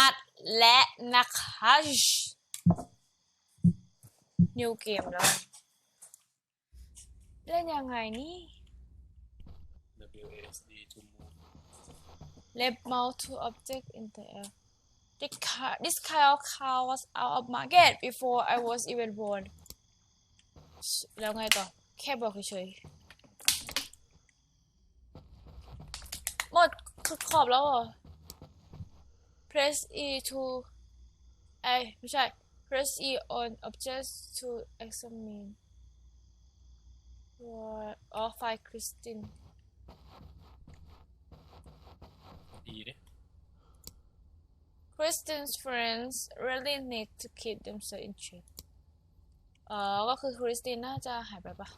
อัดและนะคะ New Game แล้ว เล่นยังไงนี่ WASD to move Left mouse to object in the air. This car, this kind of car was out of market before I was even born. แล้วไงต่อ แค่บอกเฉยๆหมดคือขอบแล้วเหรอ Press E to ไอยไม่ใช่ Press E on object to examine. What? อ๋อ ไฟล์ Christine. ดีดิ Kristen's friends really need to keep themselves in check เอ่อก็คือคริสตินน่าจะหายไปปะ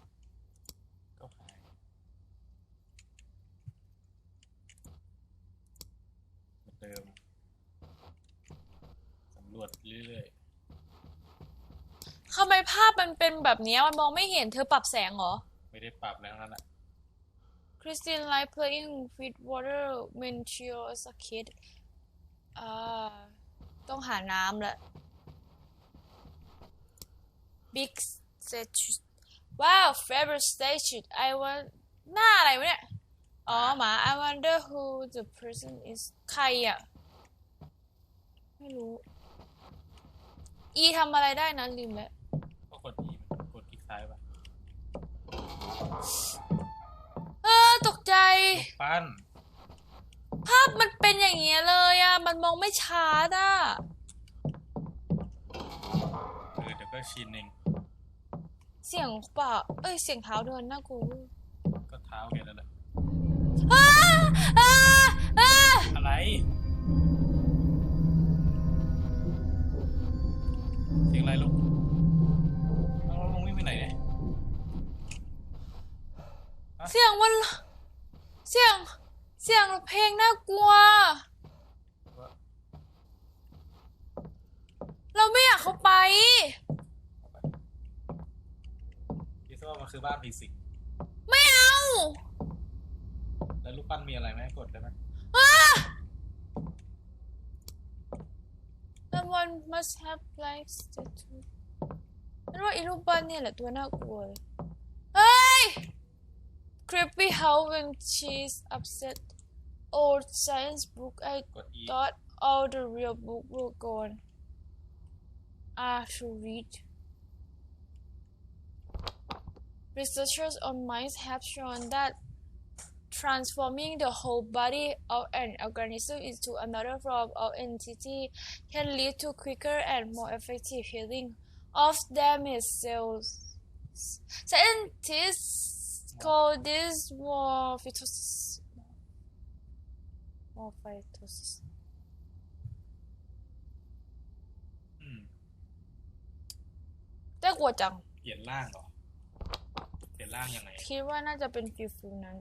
ก็หายเหมือนเดิม ส ำรวจเรื่อยทำไมภาพมันเป็นแบบเนี้ยมันมองไม่เห็นเธอปรับแสงเหรอ ๆ ไม่ได้ปรับแล้วนั่นแหละ Christine like playing with water when she was a kid อ่าต้องหาน้ำแหละ Big statue Wow favorite statue I want หน้าอะไรวะเนี่ย อ๋อหมา I wonder who the person is ใครอะ ไม่รู้ E ทำอะไรได้นะลืมแล้วก็กด E มันกดคลิกซ้ายป่ะเออตกใจปั้นภาพมันเป็นอย่างเงี้ยเลยอะ มันมองไม่ชัดอะ เออเดี๋ยวก็ชินเองเสียงปะเอ้ย เสียงเท้าเดินน่ากลัวก็เท้าแกแล้วแหละอ้าอ้าอ้าอะไร สียงอะไรลูกเอาลงวิ่งไปไหนเนี่ย เสียงมัน เสียง เสียงเพลงน่ากลัว เราไม่อยากเข้าไปคิดว่ามันคือบ้านผีสิงไม่เอา แล้วลูกปั้นมีอะไรไหมกดได้ไหม Someone must have like statue ฉันว่าอีรูปปั้นเนี่ยแหละตัวน่ากลัวเลยเฮ้ย Creepy how when she's upset old science book I กด E thought all the real book were gone are to read Researchers on mice have shown that transforming the whole body of an organism into another form of entity can lead to quicker and more effective healing of damaged cells. Scientists call this morphosis. Morphosis. อืม น่ากลัวจัง เปลี่ยนร่างเหรอ เปลี่ยนร่างยังไง คิดว่าน่าจะเป็นฟิลฟิลนั้น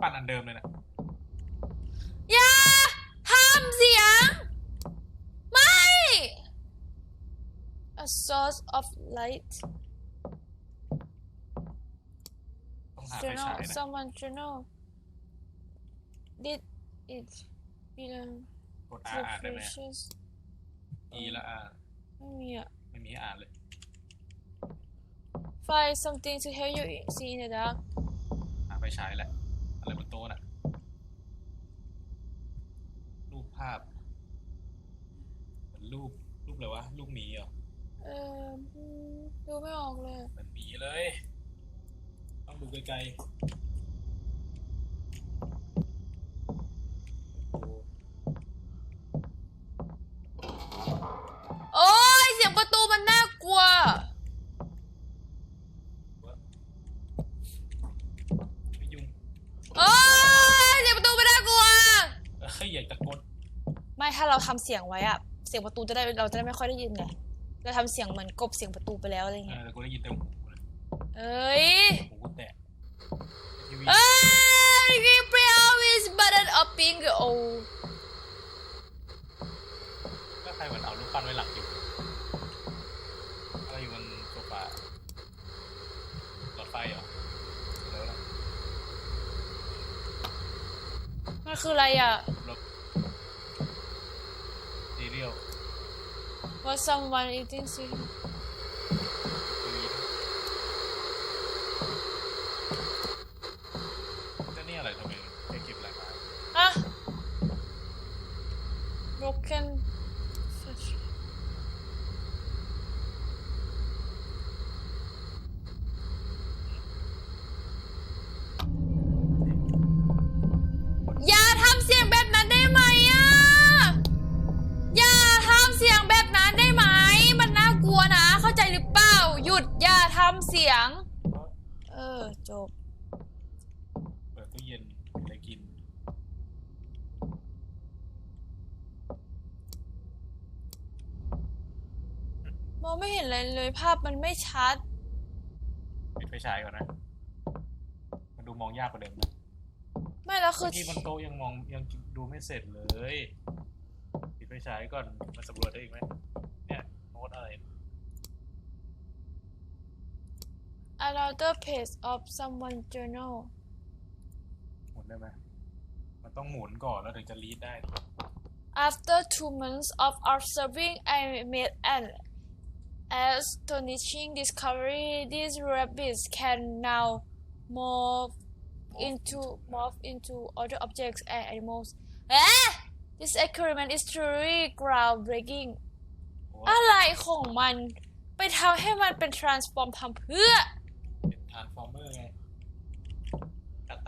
ปั้นอันเดิมเลยนะ อย่าห้ามเสียง ไม่ A source of light ต้องหาไฟ journal ฉายนะ someone journal did it belong กด to R อ่านได้ไหม fishes E แล้ว R ไม่มีอะ ไม่มีให้อ่านเลย find something to help you see in the dark หาไฟฉายแหละ อะไรบนโต๊ะน่ะ รูปภาพเหมือนรูปรูปอะไรวะรูปหมีเหรอเอออืมดูไม่ออกเลย เหมือนหมีเลย ต้องดูไกลๆโอ้โห โอ้ยเสียงประตูมันน่ากลัว ไม่ยุ่ง โอ้ยเสียงประตูมันน่ากลัว เอ้ยอยากตะโกน ไม่ถ้าเราทำเสียงไว้อะเสียงประตูจะได้เราจะได้ไม่ค่อยได้ยินไงเราทำเสียงเหมือนกบเสียงประตูไปแล้วอะไรเอเงี้ยอแต่กูได้ยินเต็มหูเลยเอ้ยหูกูแตกทีวีเอ้ยพี่เปรี้ยว is button up pink โอ้ก็ใครเหมือนเอารูปปั้นไว้หลังอยู่อะไรอยู่บนโซฟาไปเหรอแล้วนะมันคืออะไรอะ Was someone eating cereal ตู้เย็นอะไรกิน มองไม่เห็นอะไรเลยภาพมันไม่ชัด ปิดไฟฉายก่อนนะ มันดูมองยากกว่าเดิมนะไม่แล้วคืเมื่ออกี้บนโต๊ะยังมองยังดูไม่เสร็จเลย ปิดไฟฉายก่อนมาสำรวจได้อีกไหมเนี่ยโน้ตอะไร another page of someone journal หมุน ได้ไหมมันต้องหมุนก่อนแล้วถึงจะรีดได้ after two months of observing I made an astonishing discovery these rabbits can now morph into morph into other objects and animals ah! this experiment is truly groundbreaking โอ้ อะไรของมัน ไปทำให้มันเป็น transform ทำเพื่อ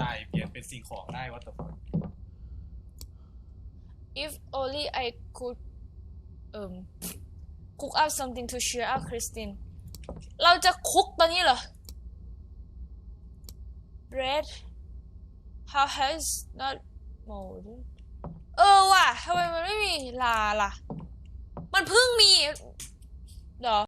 ตายเปลี่ยนเป็นสิ่งของได้วัตถุ if only I could um cook up something to cheer up Christine เราจะคุกตอนนี้เหรอ bread how has not molded เออว่ะทำไมมันไม่มีลาล่ะ มันเพิ่งมีเหรอ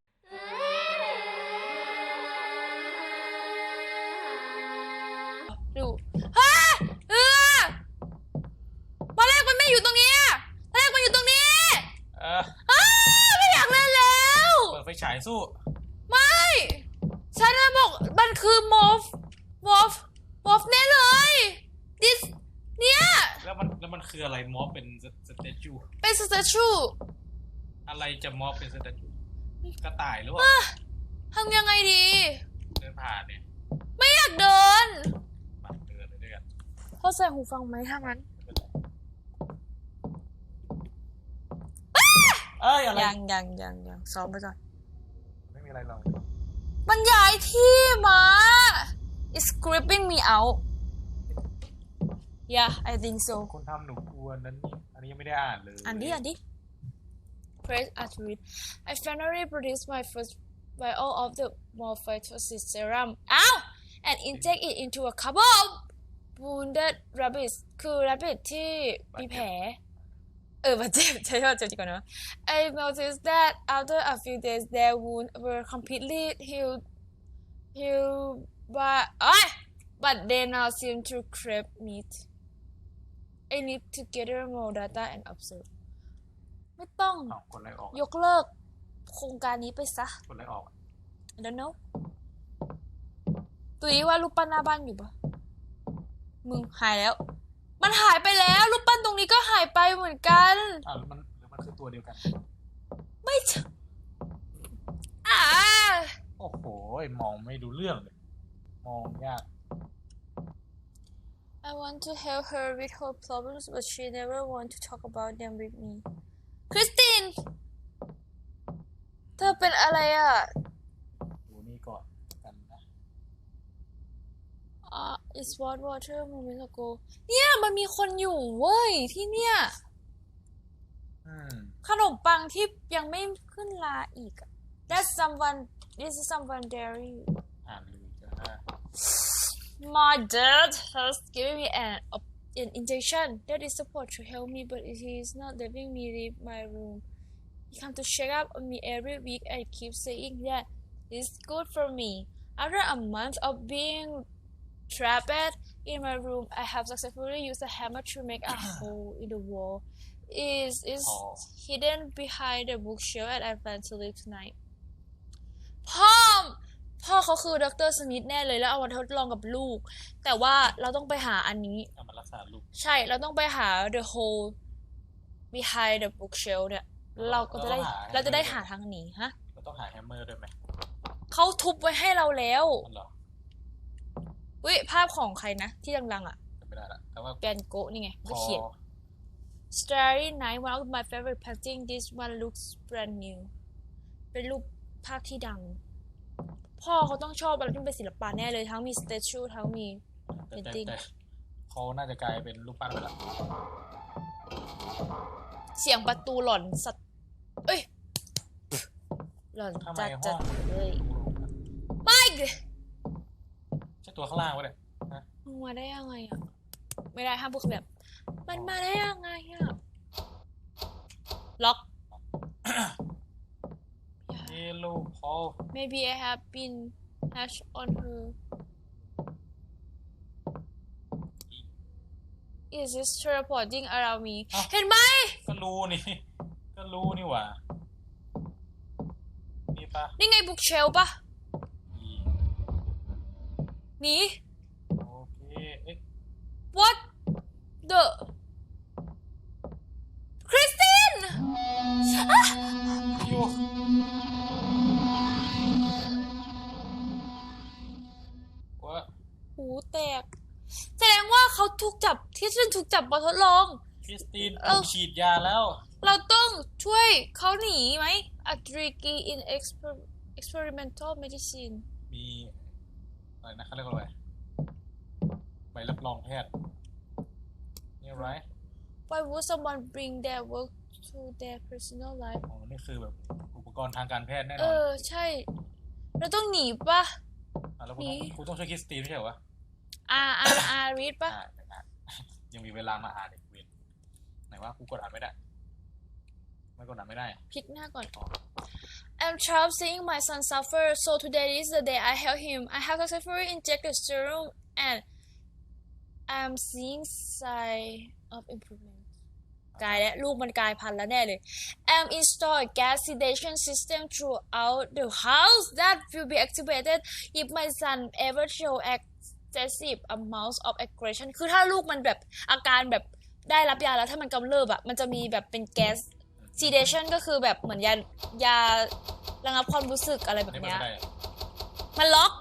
สู้ ไม่ฉันน่ะบอกมันคือมอฟมอฟมอฟแน่เลย this เนี่ยแล้วมันแล้วมันคืออะไรมอบเป็นสเตจูเป็นสเตชูอะไรจะมอบเป็นสเตจูกระต่ายหรือเปล่าทำยังไงดี เดินผ่านเนี่ยไม่อยากเดินมาเดินเลยด้วยกันเขาใส่หูฟังไหมถ้างั้นไม่เป็นไรเอ้ยอะไรยังยังยังยังซ้อมไปก่อนไม่มี อะไรหรอก มันย้ายที่มา it's creeping me out yeah I think so คนทำหนูกลัวนั้นนี่อันนี้ยังไม่ได้อ่านเลย อันนี้อันนี้ Press R to read I finally produced my first vial of the morphosis serum อ้าว and inject it into a couple of wounded rabbits คือ rabbit ที่มีแผล เออบาดเจ็บใช่ว่าเจ็บดีกว่านะ I noticed that after a few days their wounds were completely healed healed but อ้ย but they now seem to crave meat I need to gather more data and observe ไม่ต้องเอาคนอะไรออก ยกเลิกโครงการนี้ไปซะ คนอะไรออก I don't know ตุยว่ารูปปั้นหน้าบ้านอยู่ปะมึงหายแล้ว มันหายไปแล้วรูปปั้นตรงนี้ก็หายไปเหมือนกัน อ่าแล้วมันแล้วมันคือตัวเดียวกัน ไม่ใช่อ่าโอ้โห มองไม่ดูเรื่องเลย มองยาก I want to help her with her problems but she never want to talk about them with me คริสติน เธอเป็นอะไรอะ it's what water moment ago เนี่ยมันมีคนอยู่เว้ยที่เนี่ย อืม ขนมปังที่ยังไม่ขึ้นลาอีกอะ That's someone this is someone dairy อ่านเลยจ้า My dad has given me an an injection that is supposed to help me but he is not letting me leave my room he comes to check up on me every week and keeps saying that it's good for me after a month of being trapped in my room I have successfully used a hammer to make a hole in the wall is is Oh. hidden behind the bookshelf and I plan to leave tonight พ่อพอเขาคือดรสมิธแน่เลยแล้วเอามาทดลองกับลูก แต่ว่าเราต้องไปหาอันนี้ เอามารักษาลูกใช่เราต้องไปหา the hole behind the bookshelf เนี่ยเราก็จะได้เราต้องหาเราจะได้หาทางหนีฮะเราต้องหาแฮมเมอร์ด้วยไหมเขาทุบไว้ให้เราแล้ว มันเหรอ วิภาพของใครนะ ที่ดังๆอะจำไม่ได้ละแต่ว่าแกนโกะนี่ไงพเขาอเขียน Starry Night one of my favorite painting this one looks brand new เป็นรูปภาพที่ดัง พ่อเขาต้องชอบอะไรที่เป็นศิลปะแน่เลยทั้งมี statue ทั้งมีแต่แต่ painting แต่เขาน่าจะกลายเป็นรูปปั้นไปแล้วเสียงประตูหล่อนสัตว์เอ้ย หล่อนทำไมจัดห้จัอดงเลยรูปอะไม่ใช่ตัวข้างล่างวะเนี่ยมึงมาได้ยังไงอะ ไม่ได้ห้ามพูดคำแบบ มันมาได้ยังไงอะ ล็อก เยลโล่พอ Maybe I have been hatched on her. Is this teleporting around me? อ้าว เห็นไหม ก็รู้นี่ ก็รู้นี่หว่า นี่ปะนี่ไงบุ๊กเชลปะอี หนี โอเคเอ๊ะ What the Christine อะอยู่ ว่าหูแตก แสดงว่าเขาถูกจับที่ฉันถูกจับมาทดลอง คริสตินเอ้า ฉีดยาแล้ว เราต้องช่วยเขาหนีไหม A tricky in exper experimental medicine มีอะไรนะเขาเรียกว่าอะไรใบรับรองแพทย์ นี่ไร Why would someone bring their work to their personal life อ๋อนี่คือแบบอุปกรณ์ทางการแพทย์แน่นเออนอ ใช่ เราต้องหนีปะะแล้วกูหนีต้องกูต้องช่วยคริสตินไม่ใช่เหรอวะอาอาอารีดปะ อ่าเดี๋ยวอ่านยังมีเวลามาอ่านอีกเวนไหนว่ากูกดอ่านไม่ได้ ไม่กดอ่านไม่ได้ พลิกหน้าก่อน I'm trapped seeing my son suffer so today is the day I help him I have successfully injected serum and I'm seeing sign of improvement กายแล้วลูกมันกลายพันธุ์แล้วแน่เลย am installed gas sedation system throughout the house that will be activated if my son ever show excessive amounts of aggression คือถ้าลูกมันแบบอาการแบบได้รับยาแล้วถ้ามันกำเริบอะมันจะมีแบบเป็นแก๊ส sedation ก็คือแบบเหมือนยายาระงับความรู้สึกอะไรแบอันบนี้มันเนี้ยไม่ได้มันล็อก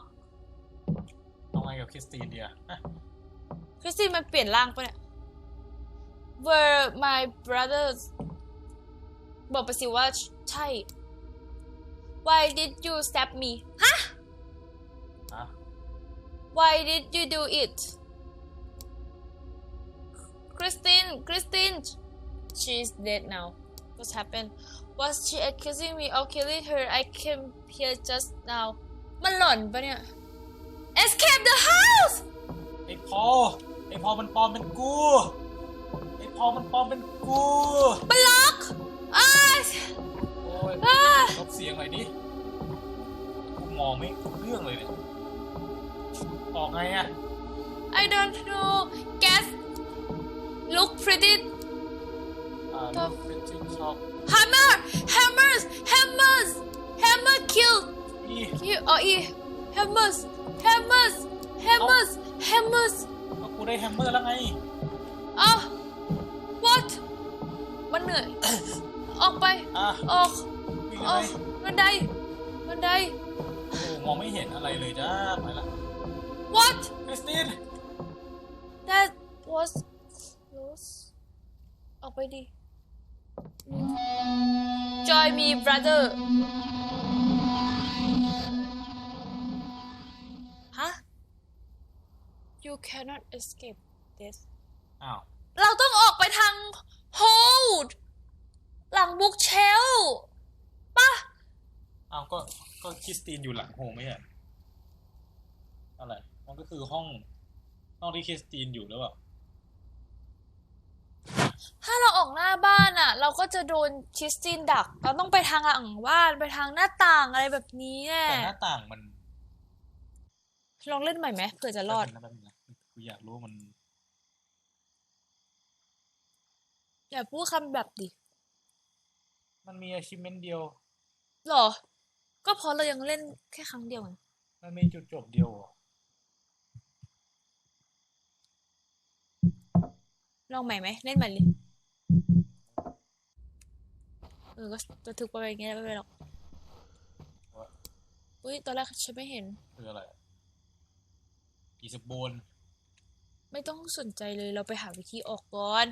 เอาไงกับคริสตินเดียอะคริสตินมันเปลี่ยนร่างปะเนี่ย were my brothers บอกไปสิว่าใช่ why did you stab me ฮะอะ why did you do it Christine Christine she's dead now what's happened was she accusing me of killing her I came here just now มันหล่อนปะเนี่ย escape the house ไอ้พอลไอ้พอลมันปลอมเป็นกู ไอ้พอลมันปลอมเป็นกู มันล็อกอ้าย โอ้ย อ้า ลดเสียงหน่อยดิ กูมองไม่รู้เรื่องเลยเนี่ย ออกไงอ่ะ I don't know guess look pretty อ่าครับเป็นชิ้นช็อป hammer hammers hammers hammer kill อี kill อ๋ออี hammers hammers hammers hammers ก็กูได้แฮมเมอร์แล้วไงอ้าว what มันเหนื่อย ออกไป อะออก วิ่งอเลอกยบันไดบันได โอ้มองไม่เห็นอะไรเลยจ้าไปละ what คริสติน that was close ออกไปดิ join me brother ฮะ you cannot escape this อ้าว เราต้องออกไปทาง hold หลังบุ๊กเชลป่ะอ้าวก็ก็คริสตินอยู่หลังโฮมไม่ใช่เหรออะไร มันก็คือห้องห้องที่คริสตินอยู่หรือเปล่า ถ้าเราออกหน้าบ้านอะเราก็จะโดนคริสตินดัก เราต้องไปทางหลังบ้านไปทางหน้าต่างอะไรแบบนี้แน่แต่หน้าต่างมันลองเล่นใหม่ไหมเผื่อจะรอดแป๊บนึงนะแป๊บนึงนะกูอยากรู้ว่ามัน อย่าพูดคำแบบดิมันมี achievement เดียวหรอ ก็เพราะเรายังเล่นแค่ครั้งเดียวไงมันมีจุดจบเดียวเหรอ ลองใหม่ไหมเล่นใหม่เลยเออก็จะถึกไปอย่างเงี้ยไม่เป็นไรหรอกอุ้ยตอนแรกฉันไม่เห็นคืออะไรอีสโบนไม่ต้องสนใจเลยเราไปหาวิธีออกก่อน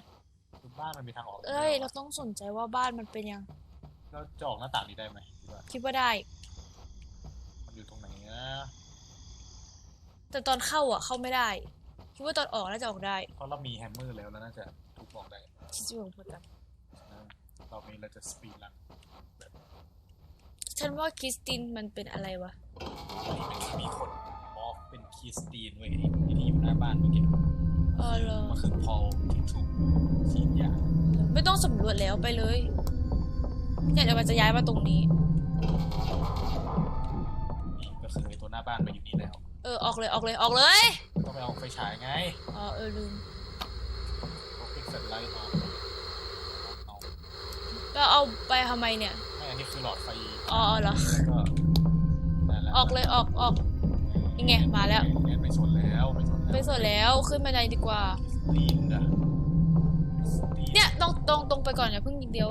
คือบ้านมันมีทางออกเอ้ยเราต้องสนใจว่าบ้านมันเป็นยังเราจะออกหน้าต่างนี้ได้ไหมคิดว่าคิดว่าได้ มันอยู่ตรงไหนนะแต่ตอนเข้าอะเข้าไม่ได้ คิดว่าตอนออกน่าจะออกได้เพราะเรามีแฮมเมอร์แล้วแล้วน่าจะทุบออกได้คิดว่าเหมือนกันนะรอบนี้เราจะสปีดรันฉันว่าคริสตินมันเป็นอะไรวะมันมีคนมอฟเป็นคริสตีนเว้ยไอ้ที่อยู่หน้าบ้านเมื่อกี้เออเหรอมันคือพอลที่ถูกฉีดยาไม่ต้องสำรวจแล้วไปเลยเนี่ยเดี๋ยวมันจะย้ายมาตรงนี้นี่ก็คือไอ้ตัวหน้าบ้านมาอยู่นี่แล้ว เออออกเลยออกเลยออกเลย ต้องไปเอาไฟฉายไงอ๋อเออลืมเอาปิกเซลไลท์ออนเอาก็เอาไปทำไมเนี่ย ไม่อันนี้คือหลอดไฟอ๋อเหรอ แล้วก็นั่นแหละออกเลยออกออกยังไงมาแล้ว เนี่ยไม่สนแล้วไม่สนแล้วไปสวนแล้วขึ้นบันไดดีกว่าลีนนะลีนเนี่ยตรงตรงตรงไปก่อนอย่าเพิ่งยิงเดียว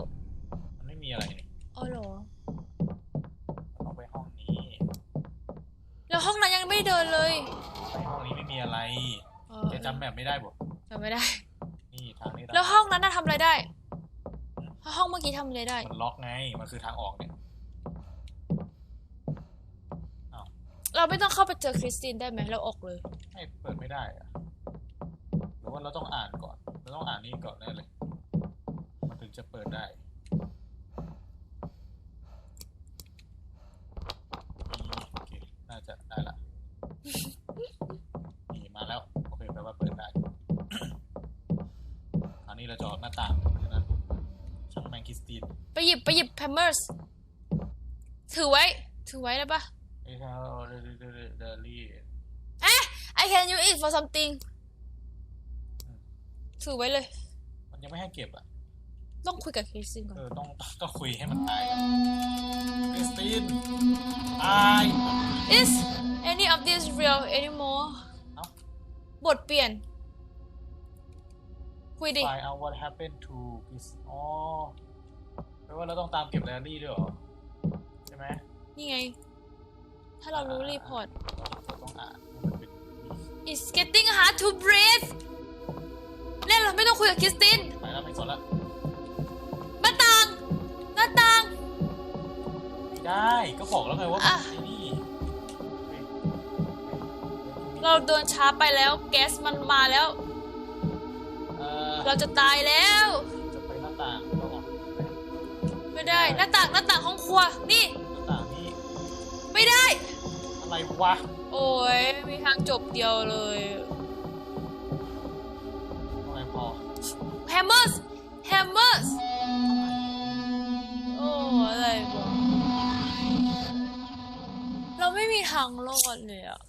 มันไม่มีอะไรนี่อ๋อเหรอต้องไปห้องนี้ แล้วห้องนั้นยังไม่เดินเลย ไปห้องนี้ไม่มีอะไรเออแกจำแบบไม่ได้บ่จำไม่ได้ นี่ทางนี้แล้วห้องนั้นน่ะทำอะไรได้ห้องเมื่อกี้ทำอะไรได้ มันล็อกไง มันคือทางออกเนี่ย เราไม่ต้องเข้าไปเจอคริสตินได้ไหมเราออกเลย ไม่เปิดไม่ได้อะหรือว่าเราต้องอ่านก่อน เราต้องอ่านนี่ก่อนแน่เลย มันถึงจะเปิดได้นี่โอเค น่าจะได้ละ นี่มาแล้ว โอเคแปลว่าเปิดได้ คราวนี้เราจะออกหน้าต่างเพราะฉะนั้นช่างแมงคริสติน ไปหยิบไปหยิบแพมเมอร์สถือไว้ ถือไว้ได้ปะเอ้ยเขาเดลเดลเดลี่ I can use it for something ถือไว้เลย มันยังไม่ให้เก็บอะ ต้องคุยกับคริสตินก่อนเออต้องต้องคุยให้มันตายอะคริสตินตาย Is any of this real anymore เอ้า บทเปลี่ยน คุยดิ find out what happened to this อ๋อ แปลว่าเราต้องตามเก็บไดอารี่ด้วยเหรอ ใช่ไหมนี่ไง ถ้าเรารู้รีพอร์ต เราต้องอ่านว่ามันเป็น It's getting hard to breathe เล่นเราไม่ต้องคุยกับคริสตินไปแล้วไม่สนละหน้าต่างหน้าต่าง ไม่ได้ก็บอกแล้วไงว่าอะ ไอ้นี่เฮ้ยเราเดินช้าไปแล้ว แก๊สมันมาแล้ว เออเราจะตายแล้ว ไม่ได้ หน้าต่างหน้าต่างห้องครัว นี่ หน้าต่างนี่ไม่ได้ อะไรวะ โอ้ยมีทางจบเดียวเลยอะไรพอ Hammers Hammers โอ้อะไรวะเราไม่มีทางรอดเลยอะ